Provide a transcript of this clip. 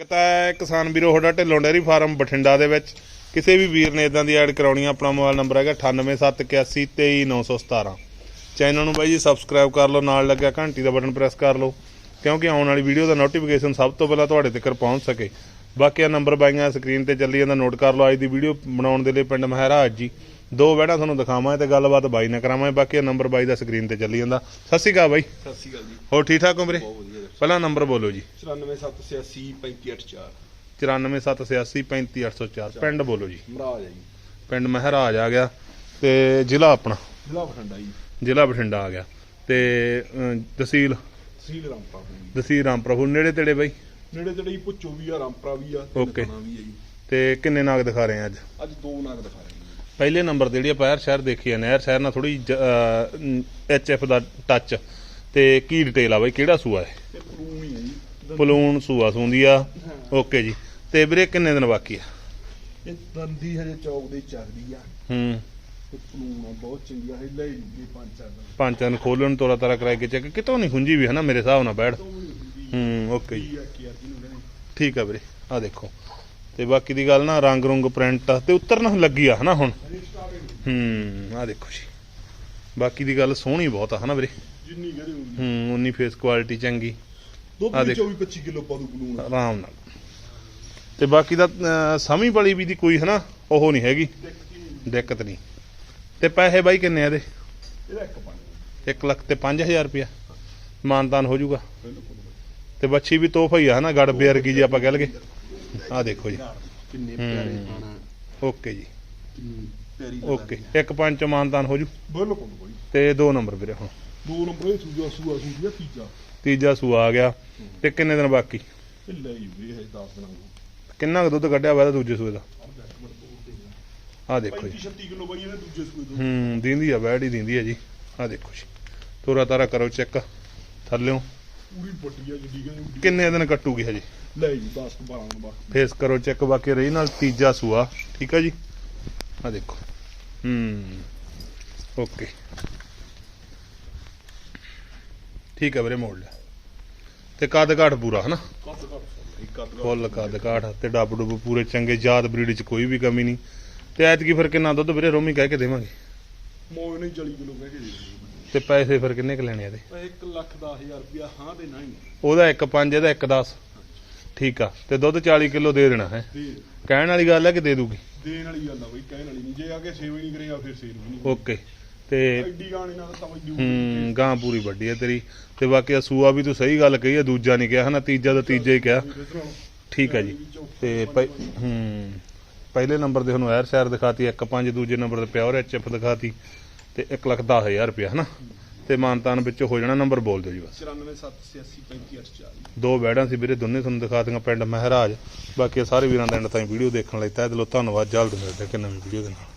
ਸਵਾਗਤ ਹੈ ਕਿਸਾਨ ਵੀਰੋ ਤੁਹਾਡਾ ਢਿੱਲੋਂ ਡੇਅਰੀ ਫਾਰਮ ਬਠਿੰਡਾ ਦੇ ਵਿੱਚ। ਕਿਸੇ ਵੀ ਵੀਰ ਨੇ ਇਦਾਂ ਦੀ ਐਡ ਕਰਾਉਣੀ ਆ ਆਪਣਾ ਮੋਬਾਈਲ ਨੰਬਰ ਹੈਗਾ 9871823917 ਚੈਨਲ ਨੂੰ ਬਾਈ ਜੀ ਸਬਸਕ੍ਰਾਈਬ ਕਰ ਲਓ ਨਾਲ ਲੱਗਿਆ ਘੰਟੀ ਦਾ ਬਟਨ ਪ੍ਰੈਸ ਕਰ ਲਓ ਕਿਉਂਕਿ ਆਉਣ ਵਾਲੀ ਵੀਡੀਓ ਦਾ ਨੋਟੀਫਿਕੇਸ਼ਨ ਸਭ ਤੋਂ ਪਹਿਲਾਂ ਤੁਹਾਡੇ ਤੱਕ ਪਹੁੰਚ ਸਕੇ। ਬਾਕੀ ਆ ਨੰਬਰ ਬਾਈਆਂ ਸਕਰੀਨ ਤੇ ਚੱਲੀ ਜਾਂਦਾ ਨੋਟ ਕਰ ਲਓ ਅੱਜ ਦੀ ਵੀਡੀਓ ਬਣਾਉਣ ਦੇ ਲਈ ਪਿੰਡ ਮਹਾਰਾਜ ਜੀ ਦੋ ਵਹਿਣਾ ਤੁਹਾਨੂੰ ਦਿਖਾਵਾਂ ਤੇ ਗੱਲਬਾਤ ਬਾਈ ਨਾਲ ਕਰਾਵਾਂ ਬਾਕੀ ਆ ਨੰਬਰ ਬਾਈ ਦਾ ਸਕਰੀਨ ਤੇ ਚੱਲੀ ਜਾਂਦਾ। ਸਤਿ ਸ਼੍ਰੀ ਅਕਾਲ ਬਾਈ। ਸਤਿ ਸ਼੍ਰੀ ਅਕਾਲ ਜੀ। ਹੋਰ ਠੀਕ ਠਾਕ ਹੋ ਵੀਰੇ? ਬਹੁਤ ਵਧੀਆ। ਪਹਿਲਾ ਨੰਬਰ ਬੋਲੋ ਜੀ। 94786 3584 94786 ਪਿੰਡ ਬੋਲੋ ਜੀ। ਮਹਾਰਾਜ ਹੈ ਜੀ। ਪਿੰਡ ਮਹਾਰਾਜ ਆ ਗਿਆ ਤੇ ਜ਼ਿਲ੍ਹਾ ਆਪਣਾ। ਜ਼ਿਲ੍ਹਾ ਬਠਿੰਡਾ ਜੀ। ਜ਼ਿਲ੍ਹਾ ਬਠਿੰਡਾ ਆ ਗਿਆ। ਤੇ ਤਹਿਸੀਲ? ਤਹਿਸੀਲ ਰਾਮਪੁਰਾ ਤਹਿਸੀਲ ਰਾਮਪੁਰ ਨੇੜੇ ਤੇੜੇ ਬਾਈ? ਨੇੜੇ ਤੇੜੇ ਹੀ ਪੁੱਛੋ ਵੀ ਆ ਰਾਮਪੁਰਾ ਵੀ ਆ ਆ ਜੀ। ਤੇ ਕਿੰਨੇ ਨਾਗ ਦਿਖਾ ਰਹੇ ਆ ਅੱਜ? ਅੱਜ ਦੋ ਨਾਗ ਦਿਖਾ ਰਹੇ ਹਾਂ ਪਹਿਲੇ ਨੰਬਰ ਤੇ ਜਿਹੜੀ ਆਪਾਂ ਨਹਿਰ ਸ਼ਹਿਰ ਦੇਖੀ ਆ ਨਹਿਰ ਸ਼ਹਿਰ ਨਾਲ ਥੋੜੀ ਐਚਐਫ ਦਾ ਟੱਚ ਤੇ ਕੀ ਡਿਟੇਲ ਆ ਬਾਈ? ਕਿਹੜਾ ਸੂਆ ਹੈ ਹੀ ਹੈ ਪਲੂਣ ਸੂਆ ਸੁੰਦੀ ਆ। ਓਕੇ ਜੀ। ਤੇ ਵੀਰੇ ਕਿੰਨੇ ਦਿਨ ਬਾਕੀ ਆ? ਇਹ ਦੰਦੀ ਹਜੇ ਚੌਕ ਦੇ ਚੱਲਦੀ ਆ। ਹੂੰ। ਤੇ ਪਲੂਨ ਆ ਬਹੁਤ ਚੰਗੀ ਆ ਹਿੱਲਾ ਹੀ ਨਹੀਂ ਪੰਜ ਚਾਰ ਦਿਨ। ਪੰਜ ਦਿਨ ਖੋਲਣ ਤੋਰਾ ਤਾਰਾ ਕਰਾਈ ਕੇ ਚੈੱਕ। ਕਿਤੋਂ ਨਹੀਂ ਖੁੰਜੀ ਵੀ ਹਨਾ ਮੇਰੇ ਹਿਸਾਬ ਨਾਲ ਹੂੰ ਓਕੇ ਜੀ। ਠੀਕ ਆ ਵੀਰੇ ਆ ਦੇਖੋ। ਤੇ ਬਾਕੀ ਦੀ ਗੱਲ ਨਾ ਰੰਗ ਰੁੰਗ ਪ੍ਰਿੰਟ ਤੇ ਉਤਰਨ ਲੱਗੀ ਆ ਹਨਾ ਹੁਣ। ਹਜੇ ਹੂੰ ਆ ਦੇਖੋ ਜੀ। ਬਾਕੀ ਦੀ ਗੱਲ ਸੋਹਣੀ ਬਹੁਤ ਆ ਹਨਾ ਵੀਰੇ। ਜਿੰਨੀ ਹੁੰਦੀ ਹੂੰ ਉਨੀ ਫੇਸ ਕੁਆਲਿਟੀ ਚੰਗੀ। ਦੁੱਧ ਆ ਵੀ ਦੇਖ। 24 25 ਕਿਲੋ ਪਾ ਦੂ ਪਲੂਨ ਆਰਾਮ ਨਾਲ। ਤੇ ਬਾਕੀ ਦਾ ਸਮੀ ਵਾਲੀ ਵੀ ਦੀ ਕੋਈ ਹਨਾ ਉਹ ਨਹੀਂ ਹੈਗੀ। ਦਿੱਕਤ ਨਹੀਂ। ਤੇ ਪੈਸੇ ਬਾਈ ਕਿੰਨੇ ਆ ਇਹਦੇ? ਇਹਦਾ ਇੱਕ ਪੰਜ। 1 ਲੱਖ ਤੇ 5000 ਰੁਪਿਆ ਮਾਨਤਾਨ ਹੋ ਜਾਊਗਾ। ਬਿਲਕੁਲ ਤੇ ਬੱਚੀ ਵੀ ਤੋਹਫਾ ਹੀ ਆ ਹਨਾ ਗੜ ਬੇਰਗੀ ਜੀ ਆਪਾਂ ਕਹਿ ਲਗੇ ਆ ਦੇਖੋ ਜੀ। ਕਿੰਨੇ ਹੂੰ। ਪਿਆਰੇ ਖਾਣਾ ਓਕੇ ਜੀ। ਕਿੰਨੀ ਪਿਆਰੀ ਓਕੇ। ਇੱਕ ਪੰਜ ਚ ਮਾਨਤਾਨ ਹੋ ਜੂ। ਬਿਲਕੁਲ ਬਈ। ਤੇ ਦੋ ਨੰਬਰ ਵੀਰੇ ਹੁਣ। ਦੋ ਨੰਬਰ ਇਹ ਸੂਆ ਸੂਆ ਸੂਆ ਤੀਜਾ। ਤੀਜਾ ਸੂਆ ਆ ਗਿਆ। ਤੇ ਕਿੰਨੇ ਦਿਨ ਬਾਕੀ? ਇਹ ਲੈ ਵੀ ਇਹ 10 ਦਿਨਾਂ ਨੂੰ। ਕਿੰਨਾ ਕੁ ਦੁੱਧ ਕੱਢਿਆ ਹੋਇਆ ਇਹਦਾ ਦੂਜੇ ਸੂਏ ਦਾ? ਆ ਦੇਖੋ ਜੀ। 35 36 ਕਿਲੋ ਬਾਈ ਇਹਨੇ ਦੂਜੇ ਸੂਏ ਤੋਂ। ਹੂੰ ਦਿੰਦੀ ਆ ਹੀ ਦਿੰਦੀ ਆ ਜੀ। ਆ ਦੇਖੋ ਜੀ। ਤੋਰਾ ਤਾਰਾ ਕਰੋ ਚੈੱਕ। ਥੱਲਿਓ। ਪੂਰੀ ਵੱਡੀ ਆ ਜਿੱਡੀ ਕਹਿੰਦੀ ਕਿੰਨੇ ਦਿਨ ਕੱਟੂਗੀ ਹਜੇ? ਲੈ ਜੀ 10 12 ਨੂੰ ਬਾਕੀ। ਫੇਸ ਕਰੋ ਚੈੱਕ ਬਾਕੀ ਰਹੀ ਨਾਲ ਤੀਜਾ ਸੂਆ। ਠੀਕ ਆ ਜੀ? ਆ ਦੇਖੋ। ਹੂੰ। ਓਕੇ। ਠੀਕ ਆ ਵੀਰੇ ਮੋੜ ਲਿਆ। ਤੇ ਕੱਦ ਘਾਟ ਪੂਰਾ ਹਨਾ? ਫੁੱਲ ਕੱਦ ਕਾਠ ਤੇ ਡੱਬ ਡੁੱਬ ਪੂਰੇ ਚੰਗੇ ਯਾਦ ਬਰੀਡ ਚ ਕੋਈ ਵੀ ਕਮੀ ਨਹੀਂ। ਤੇ ਐਤਕੀ ਫਿਰ ਕਿੰਨਾ ਦੁੱਧ ਵੀਰੇ ਰੋਮੀ ਕਹਿ ਕੇ ਦੇਵਾਂਗੇ? ਮੋਏ ਨੇ 40 ਕਿਲੋ ਕਹਿ ਕੇ ਤੇ ਪੈਸੇ ਫਿਰ ਕਿੰਨੇ ਕ ਲੈਣੇ ਇਹਦੇ? 1 ਲੱਖ 10000 ਰੁਪਿਆ ਹਾਂ ਦੇ ਨਹੀਂ। ਉਹਦਾ ਇੱਕ 5 ਇਹਦਾ ਇੱਕ 10 ਠੀਕ ਆ ਤੇ ਦੁੱਧ 40 ਕਿਲੋ ਦੇ ਦੇਣਾ ਹੈ। ਕਹਿਣ ਵਾਲੀ ਗੱਲ ਹੈ ਕਿ ਦੇ ਦੂਗੀ? ਦੇਣ ਵਾਲੀ ਗੱਲ ਆ ਬਈ ਕਹਿਣ ਵਾਲੀ ਨਹੀਂ। ਜੇ ਆ ਕੇ ਸੇਵਾ ਹੀ ਨਹੀਂ ਕਰੇਗਾ ਫਿਰ ਸੇਲ ਵੀ ਨਹੀਂ ਓਕੇ। ਤੇ ਐਡੀ ਗਾਣੀ ਨਾਲ ਤਾਂ ਹੂੰ ਗਾਂ ਪੂਰੀ ਵੱਡੀ ਹੈ ਤੇਰੀ। ਤੇ ਬਾਕੀ ਆ ਸੂਆ ਵੀ ਤੂੰ ਸਹੀ ਗੱਲ ਕਹੀ ਹੈ ਦੂਜਾ ਨਹੀਂ ਕਿਹਾ ਹਨਾ ਤੀਜਾ ਤਾਂ ਤੀਜਾ ਹੀ ਕਿਹਾ। ਠੀਕ ਹੈ ਜੀ। ਤੇ ਪਹਿ- ਹੂੰ ਪਹਿਲੇ ਨੰਬਰ ਤੇ ਤੁਹਾਨੂੰ ਐਰ ਸ਼ਹਿਰ ਦਿਖਾਤੀ ਇੱਕ ਪੰਜ ਦੂਜੇ ਨੰਬਰ ਤੇ ਪਿਓਰ ਐਚਐਫ ਦਿਖਾਤੀ ਤੇ 1 ਲੱਖ 10000 ਰੁਪਇਆ ਹਨਾ। ਤੇ ਮਾਨਤਾਨ ਵਿੱਚੋਂ ਹੋ ਜਾਣਾ ਨੰਬਰ ਬੋਲ ਦਿਓ ਜੀ ਬਸ। 94786 ਦੋ ਬੈਡਾਂ ਸੀ ਵੀਰੇ ਦੋਨੇ ਤੁਹਾਨੂੰ ਦਿਖਾ ਦਿੰਗਾ ਪਿੰਡ ਮਹਾਰਾਜ। ਬਾਕੀ ਸਾਰੇ ਵੀਰਾਂ ਦਾ ਐਂਡ ਤਾਈਂ ਵੀਡੀਓ ਦੇਖਣ ਲਈ ਤਹਿ ਦਿਲੋਂ ਧੰਨਵਾਦ ਜਲਦ ਮਿਲਦੇ ਕਿ ਨਵੀਂ ਵੀਡੀਓ ਦੇ ਨਾਲ।